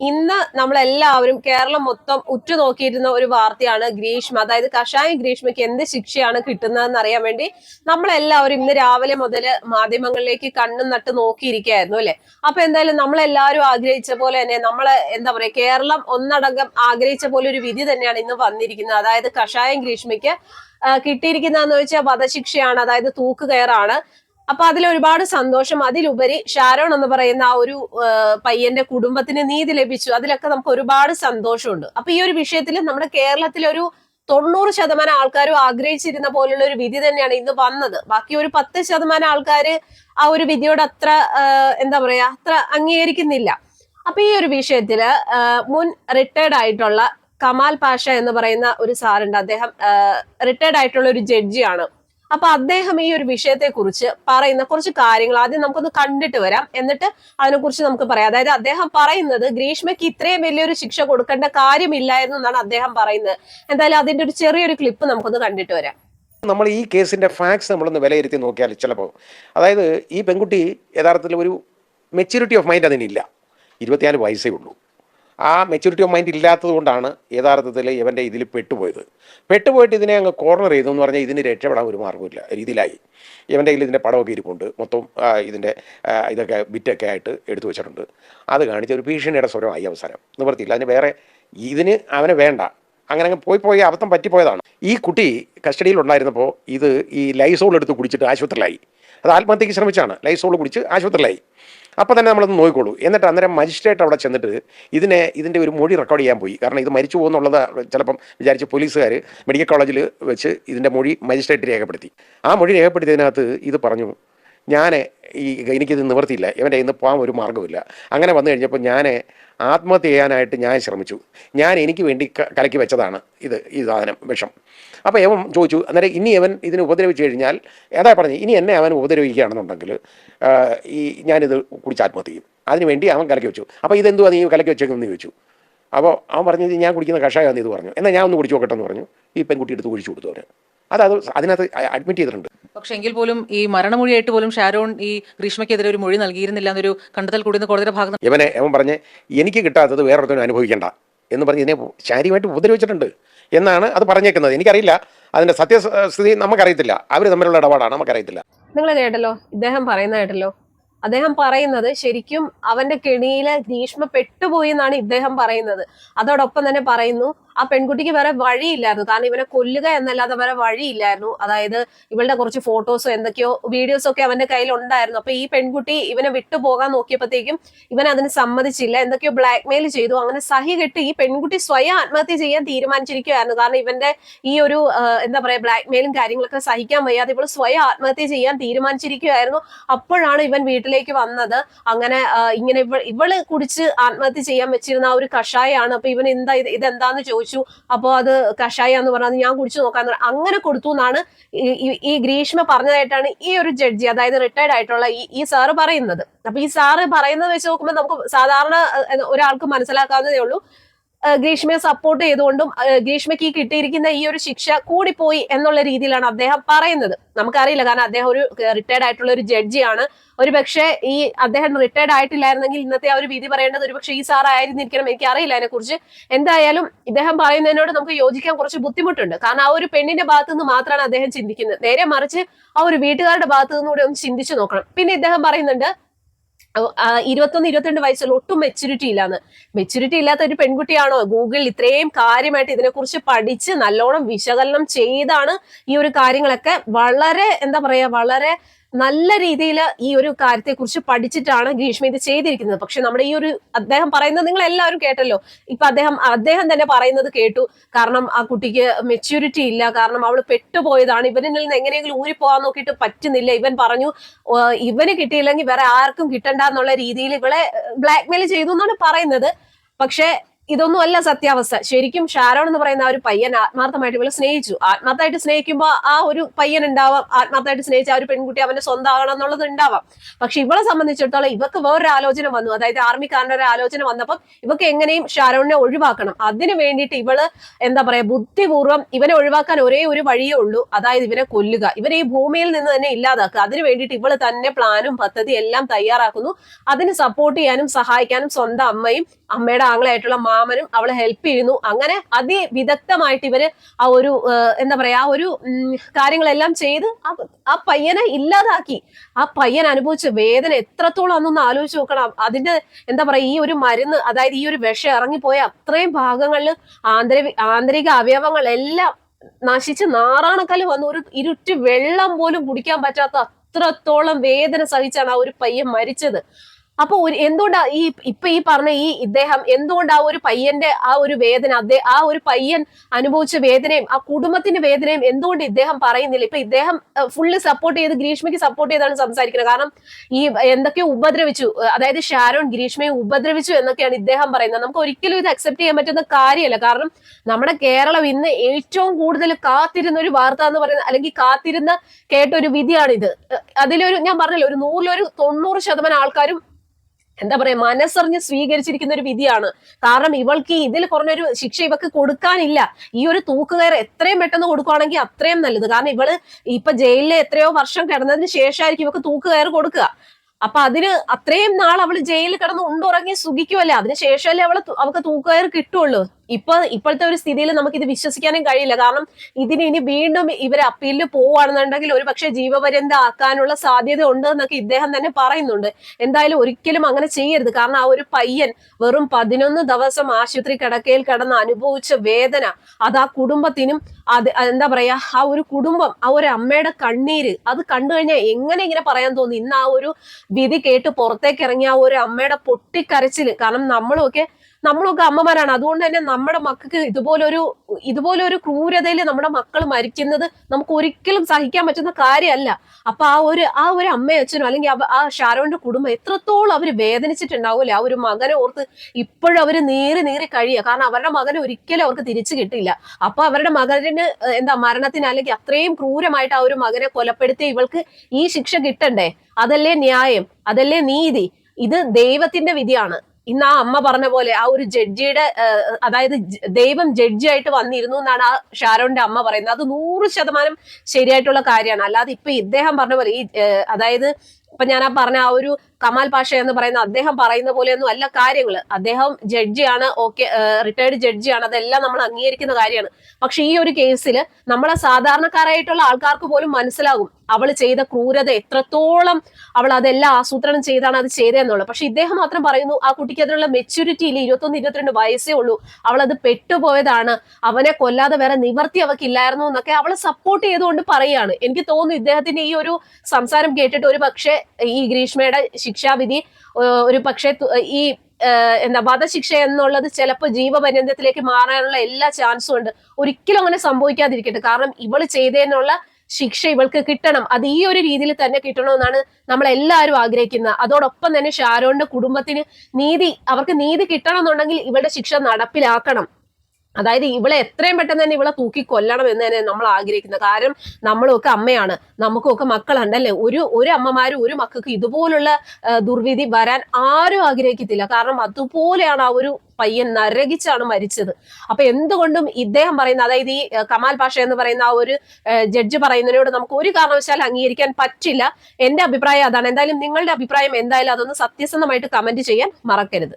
ഇന്ന് നമ്മളെല്ലാവരും കേരളം മൊത്തം ഉറ്റുനോക്കിയിരുന്ന ഒരു വാർത്തയാണ് ഗ്രീഷ്മ. അതായത് കഷായ ഗ്രീഷ്മയ്ക്ക് എന്ത് ശിക്ഷയാണ് കിട്ടുന്നതെന്ന് അറിയാൻ വേണ്ടി നമ്മളെല്ലാവരും ഇന്ന് രാവിലെ മുതൽ മാധ്യമങ്ങളിലേക്ക് കണ്ണും നട്ട് നോക്കിയിരിക്കുകയായിരുന്നു അല്ലെ? അപ്പൊ എന്തായാലും നമ്മളെല്ലാവരും ആഗ്രഹിച്ച പോലെ തന്നെ നമ്മളെ എന്താ പറയാ കേരളം ഒന്നടങ്കം ആഗ്രഹിച്ച പോലെ ഒരു വിധി തന്നെയാണ് ഇന്ന് വന്നിരിക്കുന്നത്. അതായത് കഷായം ഗ്രീഷ്മയ്ക്ക് കിട്ടിയിരിക്കുന്നതെന്ന് വെച്ചാൽ വധശിക്ഷയാണ് അതായത് തൂക്കുകയറാണ്. അപ്പൊ അതിൽ ഒരുപാട് സന്തോഷം. അതിലുപരി ഷാരോൺ എന്ന് പറയുന്ന ആ ഒരു പയ്യന്റെ കുടുംബത്തിന് നീതി ലഭിച്ചു. അതിലൊക്കെ നമുക്ക് ഒരുപാട് സന്തോഷമുണ്ട്. അപ്പൊ ഈ ഒരു വിഷയത്തിൽ നമ്മുടെ കേരളത്തിലെ ഒരു തൊണ്ണൂറ് ശതമാനം ആൾക്കാരും ആഗ്രഹിച്ചിരുന്ന പോലുള്ള ഒരു വിധി തന്നെയാണ് ഇന്ന് വന്നത്. ബാക്കി ഒരു പത്ത് ശതമാനം ആൾക്കാർ ആ ഒരു വിധിയോട് അത്ര എന്താ പറയാ അത്ര അംഗീകരിക്കുന്നില്ല. അപ്പൊ ഈ ഒരു വിഷയത്തിൽ മുൻ റിട്ടയർഡ് ആയിട്ടുള്ള കമാൽ പാഷ എന്ന് പറയുന്ന ഒരു സാറുണ്ട്. അദ്ദേഹം റിട്ടയർഡ് ആയിട്ടുള്ള ഒരു ജഡ്ജിയാണ് അപ്പൊ അദ്ദേഹം ഈ ഒരു വിഷയത്തെ കുറിച്ച് പറയുന്ന കുറച്ച് കാര്യങ്ങൾ ആദ്യം നമുക്കൊന്ന് കണ്ടിട്ട് വരാം. എന്നിട്ട് അതിനെക്കുറിച്ച് നമുക്ക് പറയാം. അതായത് അദ്ദേഹം പറയുന്നത് ഗ്രീഷ്മയ്ക്ക് ഇത്രയും വലിയൊരു ശിക്ഷ കൊടുക്കേണ്ട കാര്യമില്ലായിരുന്നു എന്നാണ് അദ്ദേഹം പറയുന്നത്. എന്തായാലും അതിന്റെ ഒരു ചെറിയൊരു ക്ലിപ്പ് നമുക്കൊന്ന് കണ്ടിട്ട് വരാം. നമ്മൾ ഈ കേസിന്റെ ഫാക്ട്സ് നമ്മളൊന്ന് വിലയിരുത്തി നോക്കിയാൽ ചിലപ്പോൾ അതായത് ഈ പെൺകുട്ടി യഥാർത്ഥത്തിൽ ഒരു മെച്യൂരിറ്റി ഓഫ് മൈൻഡ് അതിനില്ല. ഇരുപത്തിനാല് വയസ്സേ ഉള്ളൂ. ആ മെച്യൂരിറ്റി ഓഫ് മൈൻഡ് ഇല്ലാത്തത് കൊണ്ടാണ് യഥാർത്ഥത്തിൽ ഇവന്റെ ഇതിൽ പെട്ടുപോയത്. പെട്ടുപോയിട്ട് ഇതിനെ അങ്ങ് കോർണർ ചെയ്തു എന്ന് പറഞ്ഞാൽ ഇതിന് രക്ഷപ്പെടാൻ ഒരു മാർഗമില്ല രീതിയിലായി. ഇവന്റെ കയ്യിൽ ഇതിന്റെ പടമൊക്കെ ഇരിപ്പുണ്ട്. മൊത്തം ഇതിന്റെ ഇതൊക്കെ ബിറ്റൊക്കെ ആയിട്ട് എടുത്തു വെച്ചിട്ടുണ്ട്. അത് കാണിച്ച ഒരു ഭീഷണിയുടെ സ്വരമായി അവസാനം. നിവർത്തിയില്ല അതിന് വേറെ ഇതിന് അവനെ വേണ്ട. അങ്ങനെ അങ്ങ് പോയി പോയി അബദ്ധം പറ്റിപ്പോയതാണ്. ഈ കുട്ടി കസ്റ്റഡിയിൽ ഉണ്ടായിരുന്നപ്പോൾ ഇത് ഈ ലൈസോൾ എടുത്ത് കുടിച്ചിട്ട് ആശുപത്രിയിലായി. അത് ആത്മഹത്യക്ക് ശ്രമിച്ചാണ് ലൈസോൾ കുടിച്ച് ആശുപത്രിയിലായി. അപ്പോൾ തന്നെ നമ്മളൊന്ന് നോക്കിക്കോളൂ. എന്നിട്ട് അന്നേരം മജിസ്ട്രേറ്റ് അവിടെ ചെന്നിട്ട് ഇതിനെ ഇതിന്റെ ഒരു മൊഴി റെക്കോർഡ് ചെയ്യാൻ പോയി. കാരണം ഇത് മരിച്ചു പോകുന്നുള്ളത് ചിലപ്പം വിചാരിച്ച് പോലീസുകാർ മെഡിക്കൽ കോളേജിൽ വെച്ച് ഇതിന്റെ മൊഴി മജിസ്ട്രേറ്റ് രേഖപ്പെടുത്തി. ആ മൊഴി രേഖപ്പെടുത്തിയതിനകത്ത് ഇത് പറഞ്ഞു ഞാൻ ഈ എനിക്കിത് നിവർത്തിയില്ല. ഇവന്റെ ഇന്ന് പോകാൻ ഒരു മാർഗമില്ല അങ്ങനെ വന്നു കഴിഞ്ഞപ്പോൾ ഞാൻ ആത്മഹത്യ ചെയ്യാനായിട്ട് ഞാൻ ശ്രമിച്ചു. ഞാൻ എനിക്ക് വേണ്ടി കലക്കി വെച്ചതാണ് ഇത് ഈ സാധനം വിഷം. അപ്പോൾ ഇവൻ ചോദിച്ചു അന്നേരം ഇനി അവൻ ഇതിനെ ഉപദ്രവിച്ചു കഴിഞ്ഞാൽ? ഏതാ പറഞ്ഞു ഇനി എന്നെ അവൻ ഉപദ്രവിക്കുകയാണെന്നുണ്ടെങ്കിൽ ഈ ഞാനിത് കുടിച്ച് ആത്മഹത്യ ചെയ്യും. അതിനുവേണ്ടി അവൻ കലക്കി വെച്ചു. അപ്പോൾ ഇതെന്തുവാ നീ കലക്കി വെച്ചേക്കെന്ന് ചോദിച്ചു. അപ്പോൾ അവൻ പറഞ്ഞു ഞാൻ കുടിക്കുന്ന കഷായമാണ് ഇത് പറഞ്ഞു. എന്നാൽ ഞാൻ ഒന്ന് കുടിച്ചു നോക്കട്ടെ എന്ന് പറഞ്ഞു. ഈ പെൺകുട്ടി എടുത്ത് കുഴിച്ചു കൊടുത്തു അവന്. അത് അത് അതിനകത്ത് അഡ്മിറ്റ് ചെയ്തിട്ടുണ്ട്. പക്ഷെ എങ്കിൽ പോലും ഈ മരണമൊഴിയായിട്ട് പോലും ഷാരോൺ ഈ ഗ്രീഷ്മയ്ക്കെതിരെ ഒരു മൊഴി നൽകിയിരുന്നില്ല എന്നൊരു കണ്ടെത്തൽ കൂടി ഇന്ന് കോടതിയുടെ ഭാഗത്ത് ഇവനെ അവൻ പറഞ്ഞ് എനിക്ക് കിട്ടാത്തത് വേറൊരുത്തനും അനുഭവിക്കേണ്ട. എന്ന് പറഞ്ഞ് ഇതിനെ ശാരീരമായിട്ട് ഉപദ്രവിച്ചിട്ടുണ്ട്. എന്നാണ് അത് പറഞ്ഞേക്കുന്നത്. എനിക്കറിയില്ല. അതിന്റെ സത്യസ്ഥിതി നമുക്കറിയത്തില്ല. അവർ തമ്മിലുള്ള ഇടപാടാണ് നമുക്കറിയത്തില്ല. നിങ്ങൾ കേട്ടല്ലോ ഇദ്ദേഹം പറയുന്ന കേട്ടല്ലോ. അദ്ദേഹം പറയുന്നത് ശരിക്കും അവന്റെ കെണിയിലെ ഗ്രീഷ്മ പെട്ടുപോയി എന്നാണ് ഇദ്ദേഹം പറയുന്നത്. അതോടൊപ്പം തന്നെ പറയുന്നു ആ പെൺകുട്ടിക്ക് വേറെ വഴിയില്ലായിരുന്നു. കാരണം ഇവനെ കൊല്ലുക എന്നല്ലാതെ വേറെ വഴിയില്ലായിരുന്നു. അതായത് ഇവളുടെ കുറച്ച് ഫോട്ടോസോ എന്തൊക്കെയോ വീഡിയോസോ ഒക്കെ അവന്റെ കയ്യിൽ ഉണ്ടായിരുന്നു. അപ്പൊ ഈ പെൺകുട്ടി ഇവനെ വിട്ടുപോകാൻ നോക്കിയപ്പോഴത്തേക്കും ഇവൻ അതിന് സമ്മതിച്ചില്ല. എന്തൊക്കെയോ ബ്ലാക്ക് മെയിൽ ചെയ്തു. അങ്ങനെ സഹി കെട്ട് ഈ പെൺകുട്ടി സ്വയം ആത്മഹത്യ ചെയ്യാൻ തീരുമാനിച്ചിരിക്കുകയായിരുന്നു. കാരണം ഇവന്റെ ഈ ഒരു എന്താ പറയാ ബ്ലാക്ക് മെയിലും കാര്യങ്ങളൊക്കെ സഹിക്കാൻ വയ്യാതെ ഇവൾ സ്വയം ആത്മഹത്യ ചെയ്യാൻ തീരുമാനിച്ചിരിക്കുകയായിരുന്നു. അപ്പോഴാണ് ഇവൻ വീട്ടിലേക്ക് വന്നത്. അങ്ങനെ ഇങ്ങനെ ഇവ ഇവൾ കുടിച്ച് ആത്മഹത്യ ചെയ്യാൻ വെച്ചിരുന്ന ആ ഒരു കഷായാണ്. അപ്പൊ ഇവൻ എന്താ ഇത് ഇതെന്താന്ന് ചോദിച്ചു അപ്പോ അത് കഷായാന്ന് പറഞ്ഞത് ഞാൻ കുടിച്ചു നോക്കാന്ന് പറഞ്ഞു അങ്ങനെ കൊടുത്തു എന്നാണ് ഈ- ഗ്രീഷ്മ പറഞ്ഞതായിട്ടാണ് ഈ ഒരു ജഡ്ജി അതായത് റിട്ടയർഡ് ആയിട്ടുള്ള ഈ ഈ സാറ് പറയുന്നത്. അപ്പൊ ഈ സാറ് പറയുന്നത് വെച്ച് നോക്കുമ്പോൾ നമുക്ക് സാധാരണ ഒരാൾക്ക് മനസ്സിലാക്കാവുന്നതേ ഉള്ളൂ. ഗ്രീഷ്മയെ സപ്പോർട്ട് ചെയ്തുകൊണ്ടും ഗ്രീഷ്മയ്ക്ക് കിട്ടിയിരിക്കുന്ന ഈ ഒരു ശിക്ഷ കൂടിപ്പോയി എന്നുള്ള രീതിയിലാണ് അദ്ദേഹം പറയുന്നത്. നമുക്കറിയില്ല കാരണം അദ്ദേഹം ഒരു റിട്ടയർഡ് ആയിട്ടുള്ള ഒരു ജഡ്ജിയാണ് ഒരു പക്ഷേ ഈ അദ്ദേഹം റിട്ടയർഡ് ആയിട്ടില്ലായിരുന്നെങ്കിൽ ഇന്നത്തെ ആ ഒരു വിധി പറയേണ്ടത് ഒരു പക്ഷേ ഈ സാർ ആയിരുന്നിരിക്കണം. എനിക്ക് അറിയില്ല അതിനെക്കുറിച്ച്. എന്തായാലും ഇദ്ദേഹം പറയുന്നതിനോട് നമുക്ക് യോജിക്കാൻ കുറച്ച് ബുദ്ധിമുട്ടുണ്ട്. കാരണം ആ ഒരു പെണ്ണിന്റെ ഭാഗത്തു നിന്ന് മാത്രമാണ് അദ്ദേഹം ചിന്തിക്കുന്നത്. നേരെ മറിച്ച് ആ ഒരു വീട്ടുകാരുടെ ഭാഗത്തു നിന്നുകൂടെ ഒന്ന് ചിന്തിച്ചു നോക്കണം. പിന്നെ ഇദ്ദേഹം പറയുന്നുണ്ട് ഇരുപത്തൊന്ന് ഇരുപത്തിരണ്ട് വയസ്സിൽ ഒട്ടും മെച്യൂരിറ്റി ഇല്ലാന്ന്. മെച്യൂരിറ്റി ഇല്ലാത്ത ഒരു പെൺകുട്ടിയാണോ? ഗൂഗിളിൽ ഇത്രയും കാര്യമായിട്ട് ഇതിനെക്കുറിച്ച് പഠിച്ച് നല്ലോണം വിശകലനം ചെയ്താണ് ഈ ഒരു കാര്യങ്ങളൊക്കെ. വളരെ എന്താ പറയാ വളരെ നല്ല രീതിയിൽ ഈ ഒരു കാര്യത്തെ കുറിച്ച് പഠിച്ചിട്ടാണ് ഗ്രീഷ്മ ഇത് ചെയ്തിരിക്കുന്നത്. പക്ഷെ നമ്മുടെ ഈ ഒരു അദ്ദേഹം പറയുന്നത് നിങ്ങൾ എല്ലാവരും കേട്ടല്ലോ. ഇപ്പൊ അദ്ദേഹം അദ്ദേഹം തന്നെ പറയുന്നത് കേട്ടു. കാരണം ആ കുട്ടിക്ക് മെച്യൂരിറ്റി ഇല്ല. കാരണം അവൾ പെട്ടുപോയതാണ്. ഇവനിൽ നിന്ന് എങ്ങനെയെങ്കിലും ഊരിപ്പോകാൻ നോക്കിയിട്ട് പറ്റുന്നില്ല. ഇവൻ പറഞ്ഞു "ഓ, ഇവന് കിട്ടിയില്ലെങ്കിൽ വേറെ ആർക്കും കിട്ടണ്ട എന്നുള്ള രീതിയിൽ ഇവളെ ബ്ലാക്ക്മെയിൽ ചെയ്തു എന്നാണ് പറയുന്നത്. പക്ഷെ ഇതൊന്നും അല്ല സത്യാവസ്ഥ. ശരിക്കും ഷാരോൺ എന്ന് പറയുന്ന ആ ഒരു പയ്യൻ ആത്മാർത്ഥമായിട്ട് ഇവളെ സ്നേഹിച്ചു. ആത്മാർത്ഥമായിട്ട് സ്നേഹിക്കുമ്പോൾ ആ ഒരു പയ്യൻ ഉണ്ടാവാം. ആത്മാർത്ഥമായിട്ട് സ്നേഹിച്ച ആ ഒരു പെൺകുട്ടി അവന്റെ സ്വന്തമാകണം എന്നുള്ളത് ഉണ്ടാവാം. പക്ഷെ ഇവളെ സംബന്ധിച്ചിടത്തോളം ഇവക്ക് വേറൊരു ആലോചന വന്നു. അതായത് ആർമിക്കാരന്റെ ഒരു ആലോചന വന്നപ്പോൾ ഇവക്ക് എങ്ങനെയും ഷാരോണിനെ ഒഴിവാക്കണം. അതിനു വേണ്ടിയിട്ട് ഇവൾ എന്താ പറയാ ബുദ്ധിപൂർവം ഇവനെ ഒഴിവാക്കാൻ ഒരേ ഒരു വഴിയേ ഉള്ളൂ. അതായത് ഇവനെ കൊല്ലുക. ഇവനെ ഈ ഭൂമിയിൽ നിന്ന് തന്നെ ഇല്ലാതാക്കുക. അതിനു വേണ്ടിയിട്ട് ഇവൾ തന്നെ പ്ലാനും പദ്ധതി എല്ലാം തയ്യാറാക്കുന്നു. അതിന് സപ്പോർട്ട് ചെയ്യാനും സഹായിക്കാനും സ്വന്തം അമ്മയും അമ്മയുടെ ആംഗ്ലയായിട്ടുള്ള മാമനും അവളെ ഹെൽപ്പ് ചെയ്യുന്നു. അങ്ങനെ അതിവിദഗ്ധമായിട്ട് ഇവർ ആ ഒരു എന്താ പറയാ ആ ഒരു കാര്യങ്ങളെല്ലാം ചെയ്ത് ആ- പയ്യനെ ഇല്ലാതാക്കി. ആ പയ്യൻ അനുഭവിച്ച വേദന എത്രത്തോളം അന്നൊന്ന് ആലോചിച്ച് നോക്കണം. അതിന്റെ എന്താ പറയാ ഈ ഒരു മരുന്ന് അതായത് ഈ ഒരു വിഷം ഇറങ്ങിപ്പോയ അത്രയും ഭാഗങ്ങളിൽ ആന്തരിക ആന്തരിക അവയവങ്ങളെല്ലാം നശിച്ച് നാറാണക്കൽ വന്ന് ഒരു ഇരുട്ട് വെള്ളം പോലും കുടിക്കാൻ പറ്റാത്ത അത്രത്തോളം വേദന സഹിച്ചാണ് ആ ഒരു പയ്യൻ മരിച്ചത്. അപ്പൊ എന്തുകൊണ്ടാ ഈ ഇപ്പൊ ഈ പറഞ്ഞ ഈ ഇദ്ദേഹം എന്തുകൊണ്ട് ആ ഒരു പയ്യന്റെ ആ ഒരു വേദന ആ ഒരു പയ്യൻ അനുഭവിച്ച വേദനയും ആ കുടുംബത്തിന്റെ വേദനയും എന്തുകൊണ്ട് ഇദ്ദേഹം പറയുന്നില്ല? ഇപ്പൊ ഇദ്ദേഹം ഫുള്ള് സപ്പോർട്ട് ചെയ്ത് ഗ്രീഷ്മയ്ക്ക് സപ്പോർട്ട് ചെയ്താണ് സംസാരിക്കുന്നത്. കാരണം ഈ എന്തൊക്കെയോ ഉപദ്രവിച്ചു അതായത് ഷാരോൺ ഗ്രീഷ്മയെ ഉപദ്രവിച്ചു എന്നൊക്കെയാണ് ഇദ്ദേഹം പറയുന്നത്. നമുക്ക് ഒരിക്കലും ഇത് അക്സെപ്റ്റ് ചെയ്യാൻ പറ്റുന്ന കാര്യമല്ല. കാരണം നമ്മുടെ കേരളം ഇന്ന് ഏറ്റവും കൂടുതൽ കാത്തിരുന്ന ഒരു വാർത്ത എന്ന് പറയുന്നത് അല്ലെങ്കിൽ കാത്തിരുന്ന കേട്ട ഒരു വിധിയാണിത്. അതിലൊരു ഞാൻ പറഞ്ഞല്ലോ ഒരു നൂറിലൊരു തൊണ്ണൂറ് ശതമാനം ആൾക്കാരും എന്താ പറയാ മനസ്സറിഞ്ഞ് സ്വീകരിച്ചിരിക്കുന്ന ഒരു വിധിയാണ്. കാരണം ഇവൾക്ക് ഇതിൽ കുറഞ്ഞൊരു ശിക്ഷ ഇവക്ക് കൊടുക്കാനില്ല. ഈ ഒരു തൂക്കുകയർ എത്രയും പെട്ടെന്ന് കൊടുക്കുകയാണെങ്കിൽ അത്രയും നല്ലത്. കാരണം ഇവൾ ഇപ്പൊ ജയിലിൽ എത്രയോ വർഷം കിടന്നതിന് ശേഷമായിരിക്കും ഇവക്ക് തൂക്കുകയർ കൊടുക്കുക. അപ്പൊ അതിന് അത്രയും നാൾ അവൾ ജയിലിൽ കിടന്ന് ഉണ്ടുറങ്ങി സുഖിക്കുമല്ലേ അതിന് ശേഷമല്ലേ അവൾ അവക്ക് തൂക്കുകയർ കിട്ടുള്ളൂ? ഇപ്പൊ ഇപ്പോഴത്തെ ഒരു സ്ഥിതിയിൽ നമുക്ക് ഇത് വിശ്വസിക്കാനും കഴിയില്ല. കാരണം ഇതിന് ഇനി വീണ്ടും ഇവർ അപ്പീലിൽ പോവുകയാണെന്നുണ്ടെങ്കിൽ ഒരു പക്ഷേ ജീവപര്യന്തം ആക്കാനുള്ള സാധ്യത ഉണ്ട് എന്നൊക്കെ ഇദ്ദേഹം തന്നെ പറയുന്നുണ്ട്. എന്തായാലും ഒരിക്കലും അങ്ങനെ ചെയ്യരുത്. കാരണം ആ ഒരു പയ്യൻ വെറും പതിനൊന്ന് ദിവസം ആശുപത്രി കിടക്കയിൽ കിടന്ന് അനുഭവിച്ച വേദന അത് ആ കുടുംബത്തിനും അത് എന്താ പറയാ ആ ഒരു കുടുംബം ആ ഒരു അമ്മയുടെ കണ്ണീര് അത് കണ്ടു കഴിഞ്ഞാൽ എങ്ങനെ ഇങ്ങനെ പറയാൻ തോന്നി? ഇന്ന് ആ ഒരു വിധി കേട്ട് പുറത്തേക്ക് ഇറങ്ങിയ ആ ഒരു അമ്മയുടെ പൊട്ടിക്കരച്ചിൽ കാരണം നമ്മളൊക്കെ നമ്മളൊക്കെ അമ്മമാരാണ്. അതുകൊണ്ട് തന്നെ നമ്മുടെ മക്കൾക്ക് ഇതുപോലൊരു ഇതുപോലൊരു ക്രൂരതയിൽ നമ്മുടെ മക്കൾ മരിക്കുന്നത് നമുക്ക് ഒരിക്കലും സഹിക്കാൻ പറ്റുന്ന കാര്യമല്ല. അപ്പൊ ആ ഒരു ആ ഒരു അമ്മയും അച്ഛനും അല്ലെങ്കിൽ ആ ഷാരോന്റെ കുടുംബം എത്രത്തോളം അവർ വേദനിച്ചിട്ടുണ്ടാവൂലേ ആ ഒരു മകനെ ഓർത്ത് ഇപ്പോഴും അവർ നേരി നേരി കഴിയുക. കാരണം അവരുടെ മകനെ ഒരിക്കലും അവർക്ക് തിരിച്ചു കിട്ടില്ല അപ്പൊ അവരുടെ മകനെ എന്താ മരണത്തിന് അല്ലെങ്കിൽ അത്രയും ക്രൂരമായിട്ട് ആ ഒരു മകനെ കൊലപ്പെടുത്തി ഇവൾക്ക് ഈ ശിക്ഷ കിട്ടണ്ടേ? അതല്ലേ ന്യായം? അതല്ലേ നീതി? ഇത് ദൈവത്തിന്റെ വിധിയാണ്. ഇന്ന് ആ അമ്മ പറഞ്ഞ പോലെ ആ ഒരു ജഡ്ജിയുടെ അതായത് ദൈവം ജഡ്ജിയായിട്ട് വന്നിരുന്നു എന്നാണ് ആ ഷാരോന്റെ അമ്മ പറയുന്നത്. അത് നൂറ് ശതമാനം ശരിയായിട്ടുള്ള കാര്യമാണ്. അല്ലാതെ ഇപ്പൊ ഇദ്ദേഹം പറഞ്ഞ പോലെ ഈ അതായത് ഇപ്പൊ ഞാൻ ആ പറഞ്ഞ ആ ഒരു കമാൽ പാഷ എന്ന് പറയുന്ന അദ്ദേഹം പറയുന്ന പോലെയൊന്നും അല്ല കാര്യങ്ങൾ അദ്ദേഹം ജഡ്ജിയാണ് ഓക്കെ റിട്ടയർഡ് ജഡ്ജിയാണ് അതെല്ലാം നമ്മൾ അംഗീകരിക്കുന്ന കാര്യമാണ്. പക്ഷെ ഈ ഒരു കേസിൽ നമ്മളെ സാധാരണക്കാരായിട്ടുള്ള ആൾക്കാർക്ക് പോലും മനസ്സിലാകും അവൾ ചെയ്ത ക്രൂരത എത്രത്തോളം അവൾ അതെല്ലാം ആസൂത്രണം ചെയ്താണ് അത് ചെയ്തതെന്നുള്ളത്. പക്ഷെ ഇദ്ദേഹം മാത്രം പറയുന്നു ആ കുട്ടിക്ക് അതിനുള്ള മെച്യൂരിറ്റി ഇല്ല ഇരുപത്തൊന്ന് ഇരുപത്തിരണ്ട് വയസ്സേ ഉള്ളൂ. അവൾ അത് പെട്ടുപോയതാണ്. അവനെ കൊല്ലാതെ വേറെ നിവർത്തി അവൾക്ക് ഇല്ലായിരുന്നു എന്നൊക്കെ അവൾ സപ്പോർട്ട് ചെയ്തുകൊണ്ട് പറയുകയാണ്. എനിക്ക് തോന്നുന്നു ഇദ്ദേഹത്തിന്റെ ഈ ഒരു സംസാരം കേട്ടിട്ട് ഒരു പക്ഷേ ഈ ഗ്രീഷ്മയുടെ ശിക്ഷാവിധി ഒരു പക്ഷേ ഈ എന്താ വധശിക്ഷ എന്നുള്ളത് ചിലപ്പോൾ ജീവപര്യന്തത്തിലേക്ക് മാറാനുള്ള എല്ലാ ചാൻസും ഉണ്ട്. ഒരിക്കലും അങ്ങനെ സംഭവിക്കാതിരിക്കട്ടെ. കാരണം ഇവൾ ചെയ്തതിനുള്ള ശിക്ഷ ഇവൾക്ക് കിട്ടണം. അത് ഈ ഒരു രീതിയിൽ തന്നെ കിട്ടണമെന്നാണ് നമ്മൾ എല്ലാവരും ആഗ്രഹിക്കുന്നത്. അതോടൊപ്പം തന്നെ ഷാരോന്റെ കുടുംബത്തിന് നീതി അവർക്ക് നീതി കിട്ടണം എന്നുണ്ടെങ്കിൽ ഇവളുടെ ശിക്ഷ നടപ്പിലാക്കണം. അതായത് ഇവളെ എത്രയും പെട്ടെന്ന് തന്നെ ഇവളെ തൂക്കി കൊല്ലണം എന്ന് തന്നെ നമ്മൾ ആഗ്രഹിക്കുന്നത്. കാരണം നമ്മളൊക്കെ അമ്മയാണ്. നമുക്കൊക്കെ മക്കളുണ്ടല്ലേ ഒരു ഒരു അമ്മമാരും ഒരു മക്കൾക്ക് ഇതുപോലുള്ള ദുർവിധി വരാൻ ആരും ആഗ്രഹിക്കത്തില്ല. കാരണം അതുപോലെയാണ് ആ ഒരു പയ്യൻ നരകിച്ചാണ് മരിച്ചത്. അപ്പൊ എന്തുകൊണ്ടും ഇദ്ദേഹം പറയുന്ന അതായത് ഈ കമാൽ പാഷ എന്ന് പറയുന്ന ആ ഒരു ജഡ്ജ് പറയുന്നതിനോട് നമുക്ക് ഒരു കാരണവശാലും അംഗീകരിക്കാൻ പറ്റില്ല. എന്റെ അഭിപ്രായം അതാണ്. എന്തായാലും നിങ്ങളുടെ അഭിപ്രായം എന്തായാലും അതൊന്ന് സത്യസന്ധമായിട്ട് കമന്റ് ചെയ്യാൻ മറക്കരുത്.